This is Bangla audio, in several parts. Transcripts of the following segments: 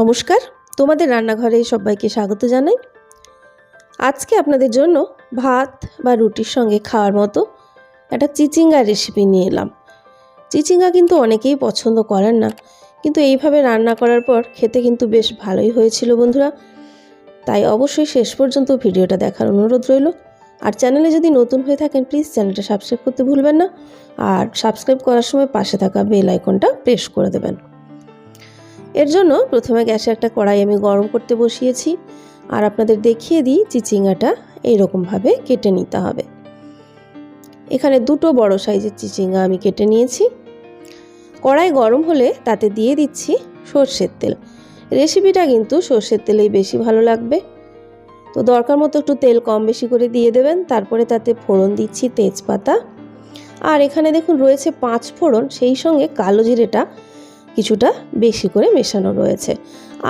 নমস্কার, তোমাদের রান্নাঘরে সবাইকে স্বাগত জানাই। আজকে আপনাদের জন্য ভাত বা রুটির সঙ্গে খাওয়ার মতো একটা চিচিঙ্গা রেসিপি নিয়ে এলাম। চিচিঙ্গা কিন্তু অনেকেই পছন্দ করেন না, কিন্তু এইভাবে রান্না করার পর খেতে কিন্তু বেশ ভালোই হয়েছিল বন্ধুরা। তাই অবশ্যই শেষ পর্যন্ত ভিডিওটা দেখার অনুরোধ রইল। আর চ্যানেলে যদি নতুন হয়ে থাকেন প্লিজ চ্যানেলটা সাবস্ক্রাইব করতে ভুলবেন না। আর সাবস্ক্রাইব করার সময় পাশে থাকা বেল আইকনটা প্রেস করে দেবেন। এর জন্য প্রথমে গ্যাসে একটা কড়াই আমি গরম করতে বসিয়েছি আর আপনাদের দেখিয়ে দিই চিচিঙ্গাটা এইরকমভাবে কেটে নিতে হবে। এখানে দুটো বড় সাইজের চিচিঙ্গা আমি কেটে নিয়েছি। কড়াই গরম হলে তাতে দিয়ে দিচ্ছি সর্ষের তেল। রেসিপিটা কিন্তু সর্ষের তেলেই বেশি ভালো লাগবে। তো দরকার মতো একটু তেল কম বেশি করে দিয়ে দেবেন, তারপরে তাতে ফোড়ন দিচ্ছি তেজপাতা। আর এখানে দেখুন রয়েছে পাঁচ ফোড়ন, সেই সঙ্গে কালো জিরেটা কিছুটা বেশি করে মেশানো রয়েছে।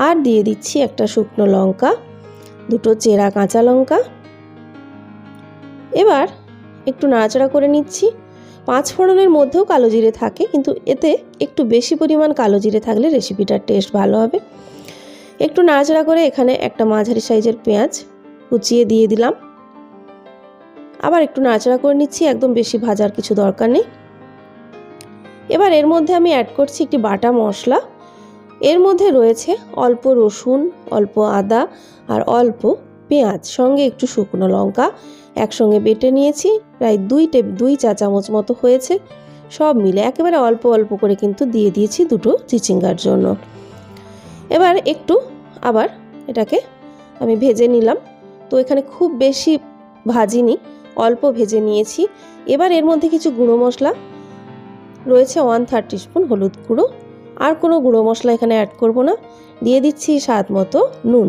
আর দিয়ে দিচ্ছি একটা শুকনো লঙ্কা, দুটো চেরা কাঁচা লঙ্কা। এবার একটু নাড়াচাড়া করে নিচ্ছি। পাঁচ ফোড়নের মধ্যেও কালো জিরে থাকে, কিন্তু এতে একটু বেশি পরিমাণ কালো জিরে থাকলে রেসিপিটার টেস্ট ভালো হবে। একটু নাড়াচাড়া করে এখানে একটা মাঝারি সাইজের পেঁয়াজ কুচিয়ে দিয়ে দিলাম। আবার একটু নাড়াচাড়া করে নিচ্ছি, একদম বেশি ভাজার কিছু দরকার নেই। এবার এর মধ্যে আমি অ্যাড করছি একটি বাটা মশলা। এর মধ্যে রয়েছে অল্প রসুন, অল্প আদা আর অল্প পেঁয়াজ, সঙ্গে একটু শুকনো লঙ্কা। একসঙ্গে বেটে নিয়েছি, প্রায় দুই টেপ দুই চা চামচ মতো হয়েছে। সব মিলে একেবারে অল্প অল্প করে কিন্তু দিয়ে দিয়েছি দুটো চিচিঙ্গার জন্য। এবার একটু আবার এটাকে আমি ভেজে নিলাম। তো এখানে খুব বেশি ভাজিনি, অল্প ভেজে নিয়েছি। এবার এর মধ্যে কিছু গুঁড়ো মশলা রয়েছে ওয়ান থার্ড স্পুন হলুদ গুঁড়ো। আর কোনো গুঁড়ো মশলা এখানে অ্যাড করব না। দিয়ে দিচ্ছি স্বাদ মতো নুন।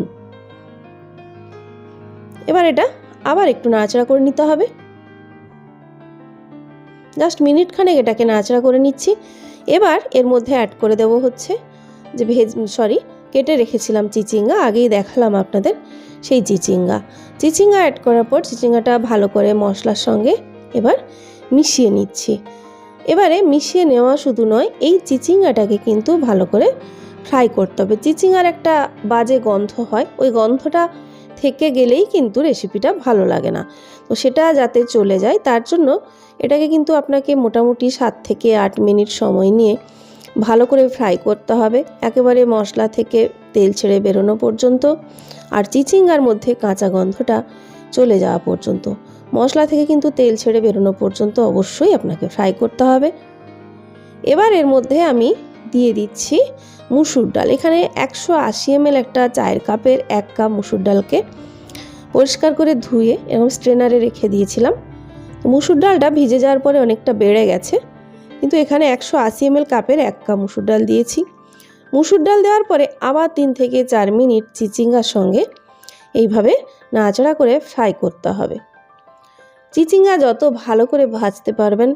এবার এটা আবার একটু নাড়াচাড়া করে নিতে হবে। জাস্ট মিনিট খানেক এটাকে নাড়াচাড়া করে নিচ্ছি। এবার এর মধ্যে অ্যাড করে দেবো হচ্ছে যে ভেজ সরি কেটে রেখেছিলাম চিচিঙ্গা। আগেই দেখালাম আপনাদের সেই চিচিঙ্গা। চিচিঙ্গা অ্যাড করার পর চিচিঙ্গাটা ভালো করে মশলার সঙ্গে এবার মিশিয়ে নিচ্ছি। এবারে মিশিয়ে নেওয়া শুধু নয়, এই চিচিঙ্গাটাকে কিন্তু ভালো করে ফ্রাই করতে হবে। চিচিঙ্গার একটা বাজে গন্ধ হয়, ওই গন্ধটা থেকে গেলেই কিন্তু রেসিপিটা ভালো লাগে না। তো সেটা যাতে চলে যায়, তার জন্য এটাকে কিন্তু আপনাকে মোটামুটি সাত থেকে আট মিনিট সময় নিয়ে ভালো করে ফ্রাই করতে হবে। একেবারে মশলা থেকে তেল ছেড়ে বেরোনো পর্যন্ত, আর চিচিঙ্গার মধ্যে কাঁচা গন্ধটা চলে যাওয়া পর্যন্ত। মশলা থেকে কিন্তু তেল ছেড়ে বেরোনো পর্যন্ত অবশ্যই আপনাকে ফ্রাই করতে হবে। এবার এর মধ্যে আমি দিয়ে দিচ্ছি মুসুর ডাল। এখানে একশো আশি এমএল একটা চায়ের কাপের এক কাপ মুসুর ডালকে পরিষ্কার করে ধুয়ে এবং স্ট্রেনারে রেখে দিয়েছিলাম। মুসুর ডালটা ভিজে যাওয়ার পরে অনেকটা বেড়ে গেছে, কিন্তু এখানে একশো আশি এমএল কাপের এক কাপ মুসুর ডাল দিয়েছি। মুসুর ডাল দেওয়ার পরে আবার তিন থেকে চার মিনিট চিচিঙ্গার সঙ্গে এইভাবে নাড়াচাড়া করে ফ্রাই করতে হবে। চিচিঙ্গা যত ভালো করে ভাজতে পারবেন,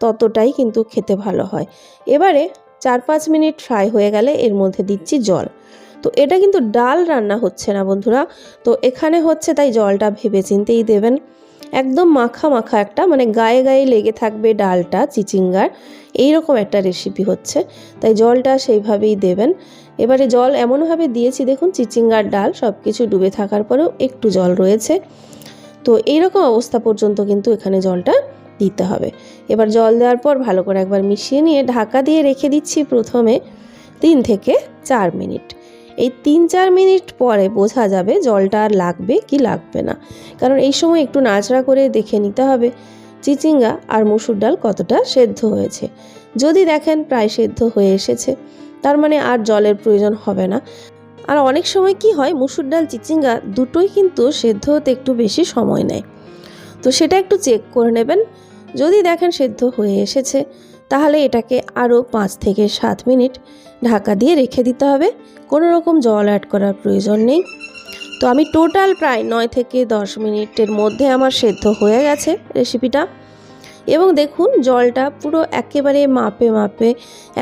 ততটাই কিন্তু খেতে ভালো হয়। এবারে চার পাঁচ মিনিট ফ্রাই হয়ে গেলে এর মধ্যে দিচ্ছি জল। তো এটা কিন্তু ডাল রান্না হচ্ছে না বন্ধুরা। তো এখানে হচ্ছে তাই জলটা ভেবে চিনতেই দেবেন। একদম মাখা মাখা একটা মানে গায়ে গায়ে লেগে থাকবে ডালটা, চিচিঙ্গার। এইরকম একটা রেসিপি হচ্ছে। তাই জলটা সেইভাবেই দেবেন। এবারে জল এমনভাবে দিয়েছি, দেখুন, চিচিঙ্গার ডাল সব কিছু ডুবে থাকার পরেও একটু জল রয়েছে। তো এইরকম অবস্থা পর্যন্ত কিন্তু এখানে জলটা দিতে হবে। এবার জল দেওয়ার পর ভালো করে একবার মিশিয়ে নিয়ে ঢাকা দিয়ে রেখে দিচ্ছি প্রথমে তিন থেকে চার মিনিট। এই তিন চার মিনিট পরে বোঝা যাবে জলটা আর লাগবে কি লাগবে না। কারণ এই সময় একটু নাচড়া করে দেখে নিতে হবে চিচিঙ্গা আর মুসুর ডাল কতটা সেদ্ধ হয়েছে। যদি দেখেন প্রায় সেদ্ধ হয়ে এসেছে, তার মানে আর জলের প্রয়োজন হবে না। আর অনেক সময় কি হয়, মুসুর ডাল, চিচিঙ্গা দুটোই কিন্তু সেদ্ধ হতে একটু বেশি সময় নেয়। তো সেটা একটু চেক করে নেবেন। যদি দেখেন সেদ্ধ হয়ে এসেছে, তাহলে এটাকে আরও পাঁচ থেকে সাত মিনিট ঢাকা দিয়ে রেখে দিতে হবে। কোনো রকম জল অ্যাড করার প্রয়োজন নেই। তো আমি টোটাল প্রায় নয় থেকে দশ মিনিটের মধ্যে আমার সেদ্ধ হয়ে গেছে রেসিপিটা এবং দেখুন জলটা পুরো একেবারে মাপে মাপে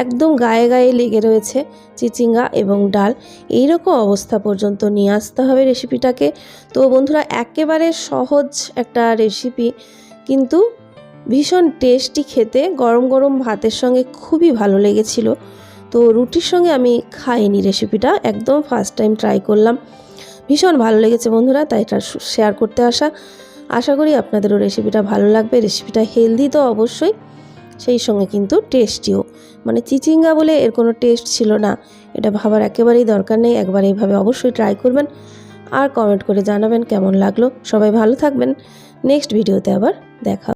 একদম গায়ে গায়ে লেগে রয়েছে, চিচিঙ্গা এবং ডাল। এই রকম অবস্থা পর্যন্ত নিয়ে আসতে হবে রেসিপিটাকে। তো বন্ধুরা, একেবারে সহজ একটা রেসিপি, কিন্তু ভীষণ টেস্টি খেতে, গরম গরম ভাতের সঙ্গে খুবই ভালো লেগেছিল। তো রুটির সঙ্গে আমি খাইনি রেসিপিটা, একদম ফার্স্ট টাইম ট্রাই করলাম। ভীষণ ভালো লেগেছে বন্ধুরা, তাই এটা শেয়ার করতে আসা। আশা করি আপনাদেরও রেসিপিটা ভালো লাগবে। রেসিপিটা হেলদি তো অবশ্যই। সেই সঙ্গে কিন্তু টেস্টিও মানে চিচিঙ্গা বলে এর কোনো টেস্ট ছিল না। এটা ভাবার একেবারেই দরকার নেই। একবার এইভাবে অবশ্যই ট্রাই করবেন। আর কমেন্ট করে জানাবেন কেমন লাগল। সবাই ভালো থাকবেন। নেক্সট ভিডিওতে আবার দেখা